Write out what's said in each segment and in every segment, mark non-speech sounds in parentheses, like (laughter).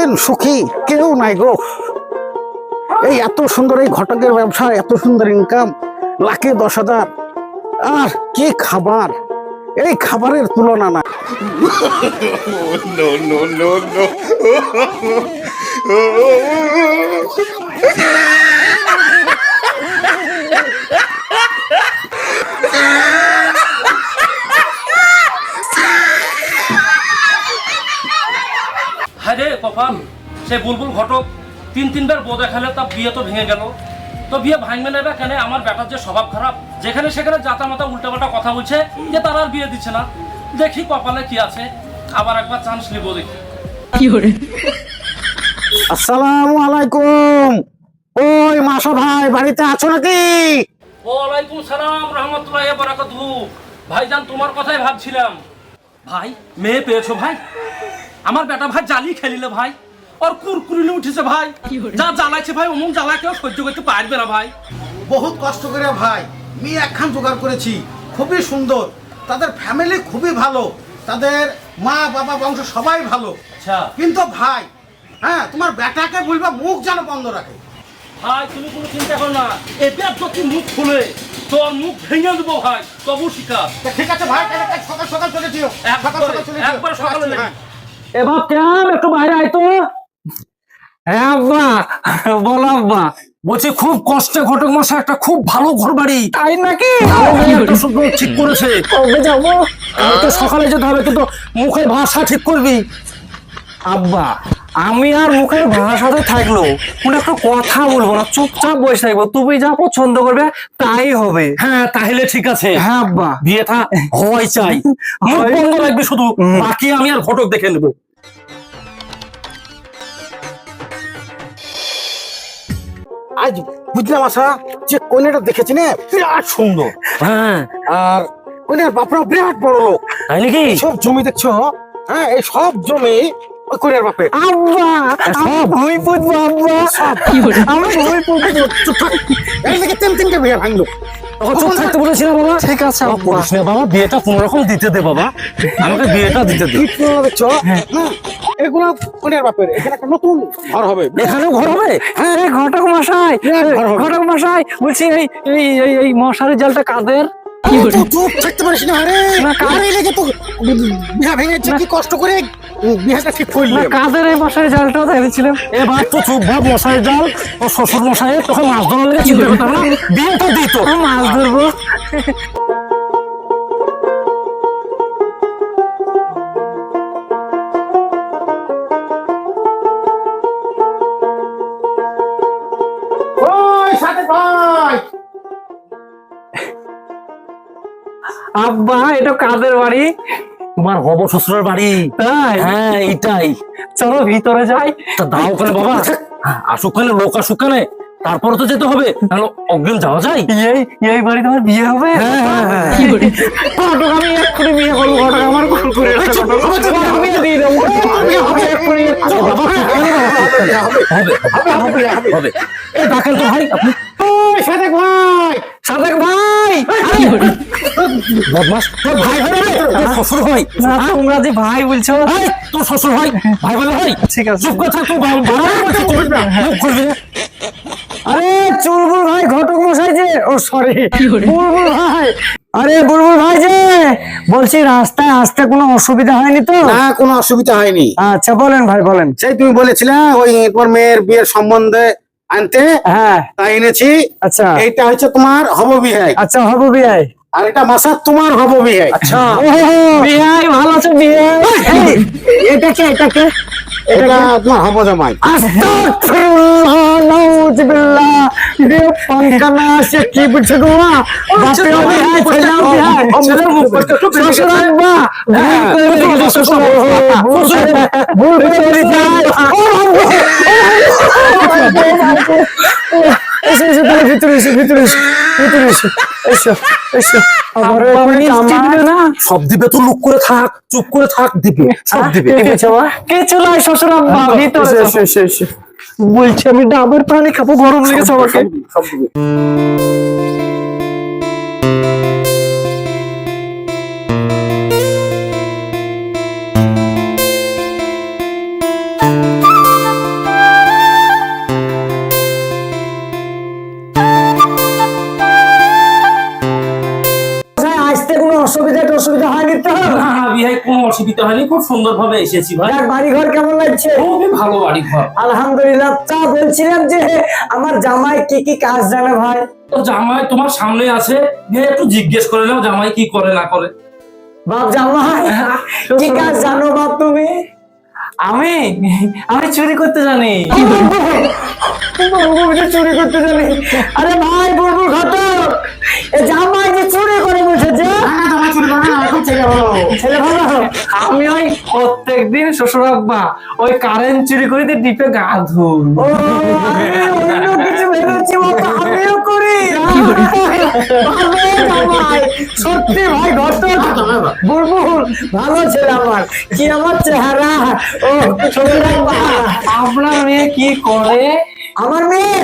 মতন সুখী কেউ নাই গো। এই এত সুন্দর এই ঘটকের ব্যবসা, এত সুন্দর ইনকাম লাখে দশ হাজার। আর কি খাবার? এই খাবারের তুলনা না। (laughs) (laughs) কপাল সে বুলবুল ঘটক তিন তিনবার বউ দেখালে তার বিয়ে তো ভেঙে গেল। তো বিয়ে ভাঙবে নেবে কেন? আমার বেটার যে স্বভাব খারাপ যেখানে সেখানে জাতা মাতা উল্টাপাল্টা কথা বলছে যে তারা আর বিয়ে দিচ্ছে না। দেখি কপালে কি আছে আবার একবার চান্স নিব দেখি। আসসালামু আলাইকুম। ওই মাসা ভাই বাড়িতে আছো নাকি? ওয়ালাইকুম সালাম রহমতুল্লাহ বারাকাতু ভাইজান তোমার কথাই ভাবছিলাম। ভাই মেয়ে পেয়েছ ভাই? আমার বেটা ভাই জালি খেলিলে ভাই ওর কুরকুরিলে উঠেছে ভাই। যা জ্বালাইছে ভাই অমুক জ্বালা কেউ সহ্য করতে পারবে না ভাই। বহুত কষ্ট করে ভাই মেয়ে একখান জোগাড় করেছি খুবই সুন্দর। তাদের ফ্যামিলি খুবই ভালো তাদের মা বাবা বংশ সবাই ভালো। আচ্ছা। কিন্তু ভাই হ্যাঁ তোমার বেটাকে বলবা মুখ যেন বন্ধ রাখে। ভাই তুমি কোনো চিন্তা করো না এবার যদি মুখ খুলে তোর মুখ ভেঙে দেবো ভাই তবু শিকার। ঠিক আছে ভাই তাহলে সকাল সকাল চলে যেও। সকাল সকাল চলে যেও। একবারে সকালে রাখছি, যাই। বাপ কেমন একটু বাইরে আয় তো? হ্যাঁ আব্বা বলো আব্বা বলছি খুব কষ্টে ঘটক মশাই একটা খুব ভালো ঘর বাড়ি তাই নাকি? ঠিক করেছে। কবে যাব? তো সকালে যেতে হবে কিন্তু মুখের ভাষা ঠিক করবি। আব্বা আমি আর মুখের ভাষাতে থাকল কোনো একটা কথা বলব না চুপচাপ বসে থাকব। তুমি যা পছন্দ করবে তাই হবে। হ্যাঁ তাহলে ঠিক আছে। হ্যাঁ আব্বা। বিয়েটা হওয়াই চাই। মুখ বন্ধ রাখবি শুধু। বাকি আমি আর ঘটক দেখে নেব। আজ বুঝলাম আশা যে কন্যাটা দেখেছি না বিরাট সুন্দর। হ্যাঁ। আর কন্যার বাপরা বিরাট বড় লোক তাই নাকি? সব জমি দেখছ? হ্যাঁ এই সব জমি ওই কন্যার বাপে। আব্বা আমি পুতবো আব্বা। আমি পুতবো এই তিন তিনটে বিয়ে ভাঙলো। তখন চুপ থাকতে বলেছিলাম বাবা। ঠিক আছে করিস না বাবা বিয়েটা কোন রকম দিতে দে বাবা। আমাকে বিয়েটা দিতে দে। কন্যা দেখছ হ্যাঁ। এগুলো কন্যার বাপের। এখানে একটা নতুন ঘর হবে। এখানেও ঘর হবে? হ্যাঁ ঘটক মশাই। বিরাট ঘটক মশাই বলছি এই এই এই এই মশারি জালটা কাদের? চুপ থাকতে পারিস না আরে? আরে লেগে তো বিহা ভেঙেছে কি কষ্ট করে? বিহাটা ঠিক করলি। কাদের এই মশারি জালটা দেখেছিলাম এবার তো চুপ ভাব মশাই জাল ও শ্বশুর মশাই তোকে মাছ ধরার লেগে চিন্তা করতাম না বিয়েটা দিত। মাছ ধরবো। আব্বা এটা কাদের বাড়ি? তোমার হব শ্বশুরের বাড়ি। তাই? হ্যাঁ এটাই চলো ভিতরে যাই। তা দাও ওখানে বাবা। আসুক খানে লোক আসুক খানে তারপরে তো যেতে হবে তাহলে অগ্রিম যাওয়া যায়। এই এই বাড়ি তোমার বিয়ে হবে? হ্যাঁ, হ্যাঁ, হ্যাঁ। কি করে ঘটক আমি এক্ষুনি বিয়ে করব ঘটক আমার কল করে একটা ঘটক। তোমার বিয়ে দিয়ে দেবো। আমি আমি এক্ষুনি হবে হবে। হবে হবে এই ডাকেন তো ভাই আপনি। সাথে ভাই সাদেক ভাই। বদমাস তোর ভাই হয় তোর শ্বশুর হয় না তোমরা যে ভাই বলছো। এই, তোর শ্বশুর হয় ভাই বলে হয় ঠিক আছে। চুপ করে তুই ভাই। ভাই বলছিস, তুই মুখ না। আরে চুলবুল ভাই ঘটক মশাই যে। ও সরি বুলবুল ভাই। আরে বুলবুল ভাই যে। বলছি রাস্তায় আসতে কোনো অসুবিধা হয়নি তো? না কোনো অসুবিধা হয়নি। আচ্ছা বলেন ভাই বলেন। সেই তুমি বলেছিলে ওই তোর মেয়ের বিয়ের সম্বন্ধে আনতে। হ্যাঁ। তাই এনেছি। আচ্ছা। এইটা হচ্ছে তোমার হব বিহাই। আচ্ছা হব বিয়াই আর এটা মাসার তোমার হব বিহাই আচ্ছা ভালো আছে এটা কে এটা কে এটা তোমার হব জামাই ভিতরে ভিতরে ভিতরে এসো মিষ্টি দিবে না সব দিবে তো লুক করে থাক চুপ করে থাক দিবে সব দিবে। কিছু নাই শ্বশুর আব্বা ভিতরে এসো এসো এসো। বলছি আমি ডাবের পানি খাব গরম লেগেছে আমাকে। সব দিবে। খুব সুন্দর ভাবে এসেছি ভাই। যাক, বাড়ি ঘর কেমন লাগছে? খুবই ভালো বাড়ি ঘর আলহামদুলিল্লাহ তা বলছিলাম যে আমার জামাই কি কি কাজ জানে ভাই? তো জামাই তোমার সামনে আছে একটু জিজ্ঞেস করে নাও জামাই কি করে না করে। বাপ জামাই কি (laughs) কাজ জানো বাপ তুমি? আমি? আমি চুরি করতে জানি। (laughs) চুরি করতে জানি। আরে ভাই বুলবুল ঘটক এ জামাই যে চুরি করে বসেছে ছেলে ভালো আমি ওই প্রত্যেকদিন শ্বশুর আব্বা ওই কারেন্ট চুরি করে দিয়ে ডিপে গা ধুই। আমিও করি। সত্যি ভাই বুলবুল ভালো ছেলে আমার কি আমার চেহারা? ও রাখবা আপনার মেয়ে কি করে? আমার মেয়ে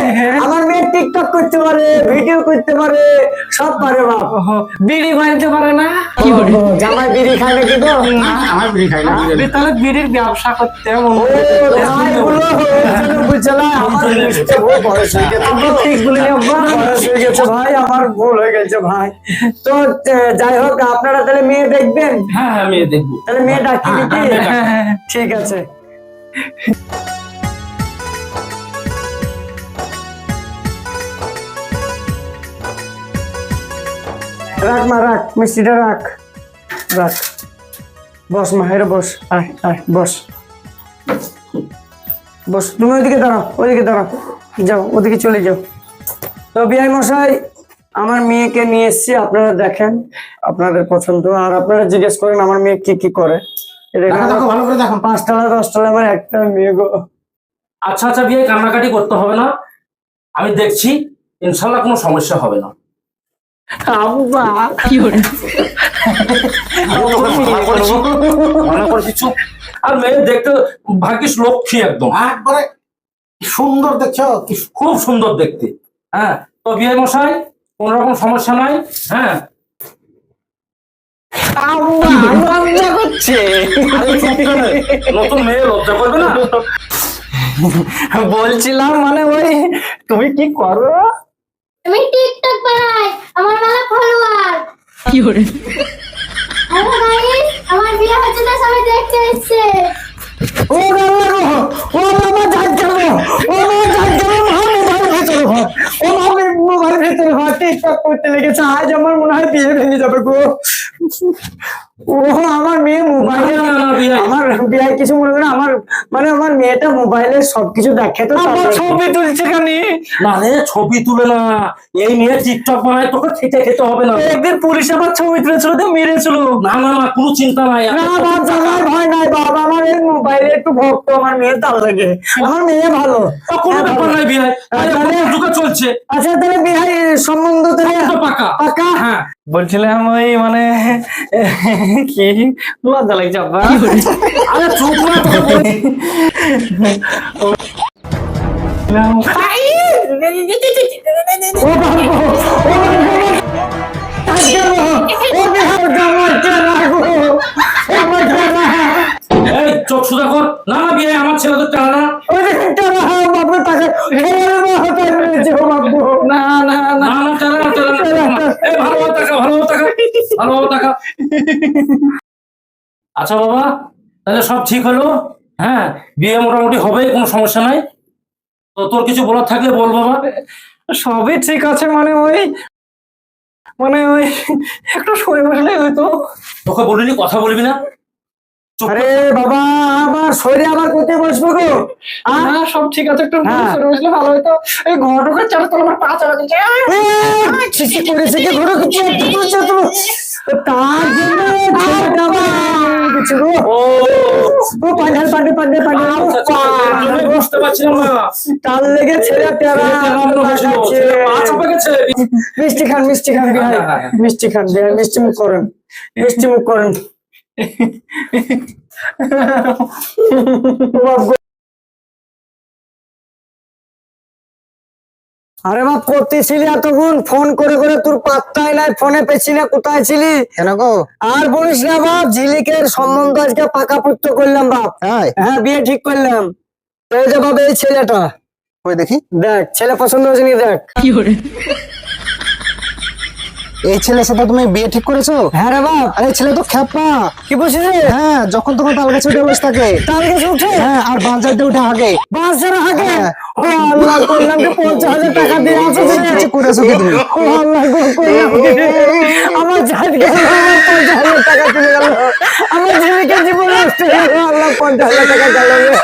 আমার মেয়ে টিকটক করতে পারে ভিডিও করতে পারে সব পারে বাপ বিড়ি বানাতে পারে না জামাই বিড়ি খায় নাকি তো আমার বিড়ি খাই না তাহলে বিড়ির ব্যবসা করতে মন হয়ে হয়ে ভাই আমার ভুল হয়ে গেছে ভাই তো যাই হোক আপনারা তাহলে মেয়ে দেখবেন হ্যাঁ হ্যাঁ মেয়ে দেখব তাহলে মেয়ে ডাকি হ্যাঁ, ঠিক আছে রাখ মা রাখ। মিষ্টিটা রাখ। রাখ। বস মা হেরে বস। আয় আয় বস। বস তুমি ওইদিকে দাঁড়াও ওইদিকে দাঁড়াও। যাও ওদিকে চলে যাও। তো বিআই মশাই আমার মেয়েকে নিয়ে এসেছি আপনারা দেখেন আপনাদের পছন্দ। আর আপনারা জিজ্ঞেস করেন আমার মেয়ে কি কি করে। পাঁচতলা দশতলা আমার একটা মেয়ে গো। আচ্ছা আচ্ছা বিয়ে কান্নাকাটি করতে হবে না। আমি দেখছি ইনশাল্লাহ কোনো সমস্যা হবে না। আব্বা করেছি, করেছি, চুপ। আর মেয়ে দেখতে ভাগ্যিস লক্ষ্মী একদম। একবারে সুন্দর দেখছ? খুব সুন্দর দেখতে। হ্যাঁ তো বিয়ে মশাই কোন রকম সমস্যা নাই হ্যাঁ? লজ্জা করছে। নতুন মেয়ে লজ্জা করবে না? বলছিলাম মানে ওই তুমি কি করো? টিকটক কি hore হ্যালো গাইস আমার বিয়ে হচ্ছে না সবাই দেখতে এসেছে। ও বাবা ও বাবা যাই যাব ও বাবা যাই যাব মা মোবাইল ভেতরে ঘর। ও মা মোবাইল ভেতরে ঘর টিকটক করতে লেগেছে আজ আমার মনে হয় বিয়ে ভেঙে যাবে গো। ও আমার মেয়ে মোবাইলে। আমার বিয়ে কিছু মনে করে আমার মানে আমার মেয়েটা মোবাইলে সবকিছু দেখে তো ছবি তুলছে কেন না রে ছবি তুলে না। এই মেয়ে টিকটক বানায় তোকে খেতে খেতে হবে না। একদিন পুলিশ আবার ছবি তুলেছিল তো মেরেছিল। না না না কোনো চিন্তা নাই। না ভয় নাই বাবা আমার এই মোবাইলে একটু ভক্ত আমার মেয়ে তাল লাগে। আমার মেয়ে ভালো। কোনো ব্যাপার নাই বিয়ে যুগে চলছে। আচ্ছা তাহলে বিহাই সম্বন্ধ তাহলে পাকা। পাকা? হ্যাঁ। বলছিলাম ওই মানে কি? লজ্জা লাগছে আব্বা। আরে চুপ না চোখ সুদা কর। না না বিয়ে আমার ছেলে তো টানা টাকা খেয়ে হতে রয়েছে ও বাবু না না না না না টানা না টানা না এই ভালো টাকা ভালো টাকা ভালো টাকা আচ্ছা বাবা তাহলে সব ঠিক হলো? হ্যাঁ বিয়ে মোটামুটি হবে কোনো সমস্যা নাই। তো তোর কিছু বলার থাকলে বল বাবা। সবই ঠিক আছে মানে ওই মানে ওই একটু সরে বসলে হয়তো। তোকে বলিনি কথা বলবি না। আরে বাবা আমার শরীরে আবার কোথায় বসবো গো? না সব ঠিক আছে একটু হ্যাঁ। বসলে ভালো হতো এই আমার পা চালা দিচ্ছে। ছিছি করেছে কি তার জন্য কিছু গো। ও ও পান্ডে পান্ডে পান্ডে আচ্ছা, আচ্ছা, আমি বুঝতে পারছিলাম না। তার লেগে মিষ্টি খান মিষ্টি খান হ্যাঁ, হ্যাঁ, হ্যাঁ। মিষ্টি খান মিষ্টি মুখ করেন। মিষ্টি মুখ করেন। আরে বাপ করতে ছিলি এতক্ষণ? ফোন করে করে তোর পাত্তাই নাই ফোনে পেছিলি কোথায় ছিলি? কেন গো? আর বলিস না বাপ ঝিলিকের সম্বন্ধ আজকে পাকাপুক্ত করলাম বাপ। হ্যাঁ বিয়ে ঠিক করলাম। এই যে বাবা এই ছেলেটা। ওই দেখি? দেখ ছেলে পছন্দ হয়েছে নি দেখ। কি hore এই ছেলের সাথে তুমি বিয়ে ঠিক করেছ? হ্যাঁ রে বাপ। আরে ছেলে তো খ্যাপা। কি বলছিস রে? হ্যাঁ যখন তখন তাল গাছে উঠে বসে থাকে। তাল গাছে উঠে? হ্যাঁ আর বাঁচাইতে উঠে আগে পাঁচ জন হাগে? হ্যাঁ। ও আল্লাহ করলাম যে পঞ্চাশ হাজার টাকা দিয়ে আসো কিছু করেছ কি তুমি? ও আল্লাহ করলাম আমার গেল পঞ্চাশ হাজার টাকা চলে গেল। আমার জীবন আল্লাহ পঞ্চাশ হাজার টাকা গেল। (laughs)